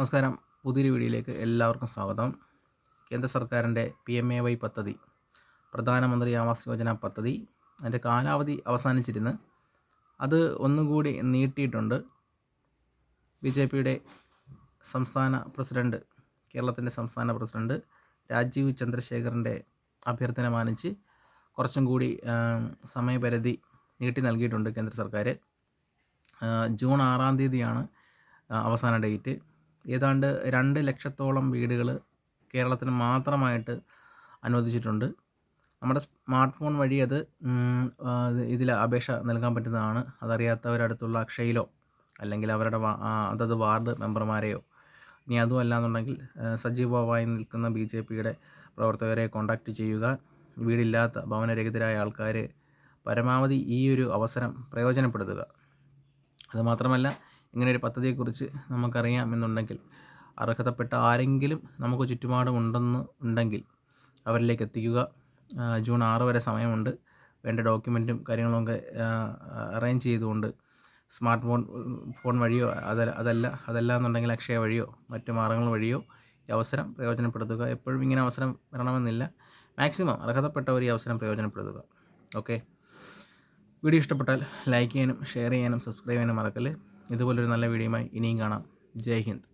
നമസ്കാരം. പുതിയൊരു വീഡിയോയിലേക്ക് എല്ലാവർക്കും സ്വാഗതം. കേന്ദ്ര സർക്കാരിന്റെ പി എം എ വൈ പദ്ധതി പ്രധാനമന്ത്രി ആവാസ് യോജന പദ്ധതി അതിന്റെ കാലാവധി അവസാനിച്ചിരുന്ന്. അത് ഒന്നുകൂടി നീട്ടിയിട്ടുണ്ട്. ബി ജെ പിയുടെ സംസ്ഥാന പ്രസിഡന്റ് കേരളത്തിന്റെ സംസ്ഥാന പ്രസിഡന്റ് രാജീവ് ചന്ദ്രശേഖറിന്റെ അഭ്യർത്ഥന മാനിച്ച് കുറച്ചും കൂടി സമയപരിധി നീട്ടി നൽകിയിട്ടുണ്ട് കേന്ദ്ര സർക്കാർ ജൂൺ ആറാം തീയതിയാണ് അവസാന ഡേറ്റ്. ഏതാണ്ട് രണ്ട് ലക്ഷത്തോളം വീടുകൾ കേരളത്തിന് മാത്രമായിട്ട് അനുവദിച്ചിട്ടുണ്ട്. നമ്മുടെ സ്മാർട്ട് ഫോൺ വഴി അത് ഇതിൽ അപേക്ഷ നൽകാൻ പറ്റുന്നതാണ്. അതറിയാത്തവരടുത്തുള്ള അക്ഷയിലോ അല്ലെങ്കിൽ അവരുടെ അതത് വാർഡ് മെമ്പർമാരെയോ ഇനി അതും അല്ലാന്നുണ്ടെങ്കിൽ സജീവമായി നിൽക്കുന്ന ബി ജെ പിയുടെ പ്രവർത്തകരെ കോൺടാക്റ്റ് ചെയ്യുക. വീടില്ലാത്ത ഭവനരഹിതരായ ആൾക്കാർ പരമാവധി ഈ ഒരു അവസരം പ്രയോജനപ്പെടുത്തുക. അതുമാത്രമല്ല ഇങ്ങനെ ഒരു പദ്ധതിയെക്കുറിച്ച് നമുക്കറിയാമെന്നുണ്ടെങ്കിൽ അർഹതപ്പെട്ട ആരെങ്കിലും നമുക്ക് ചുറ്റുപാടും ഉണ്ടെന്ന് ഉണ്ടെങ്കിൽ അവരിലേക്ക് എത്തിക്കുക. ജൂൺ ആറ് വരെ സമയമുണ്ട്. വേണ്ട ഡോക്യുമെന്റും കാര്യങ്ങളുമൊക്കെ അറേഞ്ച് ചെയ്തുകൊണ്ട് സ്മാർട്ട് ഫോൺ ഫോൺ വഴിയോ അതല്ല അതല്ല അതല്ല എന്നുണ്ടെങ്കിൽ അക്ഷയ വഴിയോ മറ്റു മാർഗങ്ങൾ വഴിയോ ഈ അവസരം പ്രയോജനപ്പെടുത്തുക. എപ്പോഴും ഇങ്ങനെ അവസരം വരണമെന്നില്ല. മാക്സിമം അർഹതപ്പെട്ടവർ ഈ അവസരം പ്രയോജനപ്പെടുത്തുക. ഓക്കെ? വീഡിയോ ഇഷ്ടപ്പെട്ടാൽ ലൈക്ക് ചെയ്യാനും ഷെയർ ചെയ്യാനും സബ്സ്ക്രൈബ് ചെയ്യാനും മറക്കല്ലേ? ഇതുപോലൊരു നല്ല വീഡിയോയുമായി ഇനിയും കാണാം. ജയ് ഹിന്ദ്.